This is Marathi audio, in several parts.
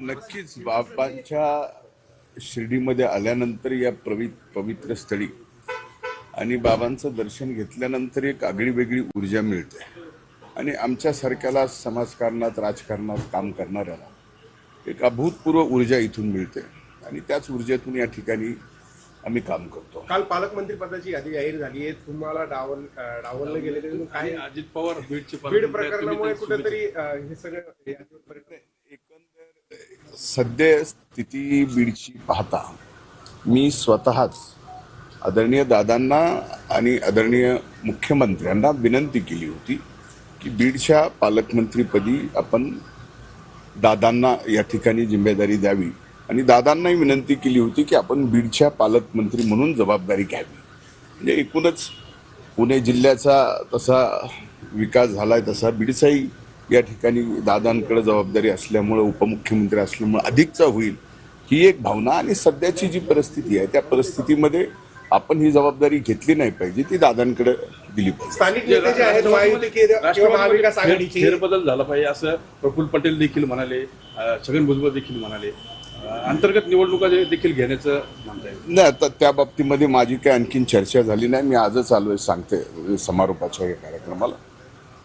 नक्कीच. बाबांच्या शिर्डीमध्ये आल्यानंतर या पवि पवित्र स्थळी आणि बाबांचं दर्शन घेतल्यानंतर एक आगळी वेगळी ऊर्जा मिळते. आणि आमच्यासारख्याला समाजकारणात राजकारणात काम करणाऱ्याला एक अभूतपूर्व ऊर्जा इथून मिळते. आणि त्याच ऊर्जेतून या ठिकाणी आम्ही काम करतो. काल पालकमंत्री पदाची यादी जाहीर झाली आहे. तुम्हाला डावल अं, डावललं गेले तरी काय अजित पवार बीडचे बीड प्रकरणामुळे कुठेतरी हे सगळं सध्या स्थिती बीडची पाहता मी स्वतःच आदरणीय दादांना आणि आदरणीय मुख्यमंत्र्यांना विनंती केली होती की बीडच्या पालकमंत्रीपदी आपण दादांना या ठिकाणी जिम्मेदारी द्यावी. आणि दादांनाही विनंती केली होती की आपण बीडच्या पालकमंत्री म्हणून जबाबदारी घ्यावी. म्हणजे एकूणच पुणे जिल्ह्याचा तसा विकास झाला आहे तसा बीडचाही या ठिकाणी दादांकडे जबाबदारी असल्यामुळं उपमुख्यमंत्री असल्यामुळं अधिकचा होईल ही एक भावना आणि सध्याची जी परिस्थिती आहे त्या परिस्थितीमध्ये आपण ही जबाबदारी घेतली नाही पाहिजे ती दादांकडे दिली पाहिजे. फेरबदल झाला पाहिजे असं प्रफुल्ल पटेल देखील म्हणाले छगन भुजबळ देखील म्हणाले. अंतर्गत निवडणुका देखील घेण्याचं नाही आता त्या बाबतीमध्ये माझी काही आणखीन चर्चा झाली नाही मी आजच आलोय सांगते समारोपाच्या या कार्यक्रमाला.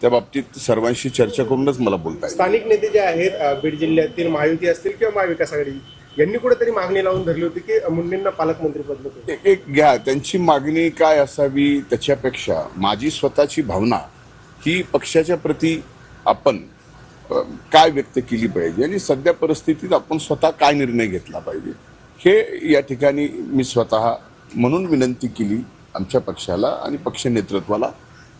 त्या बाबतीत सर्वांशी चर्चा करूनच मला बोलता येईल. स्थानिक नेते जे आहेत बीड जिल्ह्यातील महायुती असतील किंवा महाविकास आघाडी यांनी कुठेतरी मागणी लावून धरली होती की मुंडेंना पालकमंत्री पद एक एक घ्या त्यांची मागणी काय असावी त्याच्यापेक्षा माझी स्वतःची भावना ही पक्षाच्या प्रती आपण काय व्यक्त केली पाहिजे आणि सध्या परिस्थितीत आपण स्वतः काय निर्णय घेतला पाहिजे हे या ठिकाणी मी स्वतः म्हणून विनंती केली आमच्या पक्षाला आणि पक्ष नेतृत्वाला.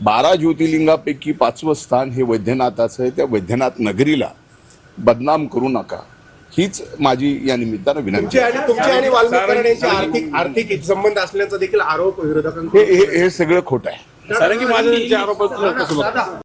बारा ज्योतिर्लिंगापैकी पाचवं स्थान हे वैद्यनाथाचं आहे. त्या वैद्यनाथ नगरीला बदनाम करू नका. हीच माझी या निमित्तानं विनंती आर्थिक आर्थिक संबंध असल्याचा देखील आरोप विरोधकांकडून हे हे- हे सगळं खोटं आहे. आरोपात कसं बघता?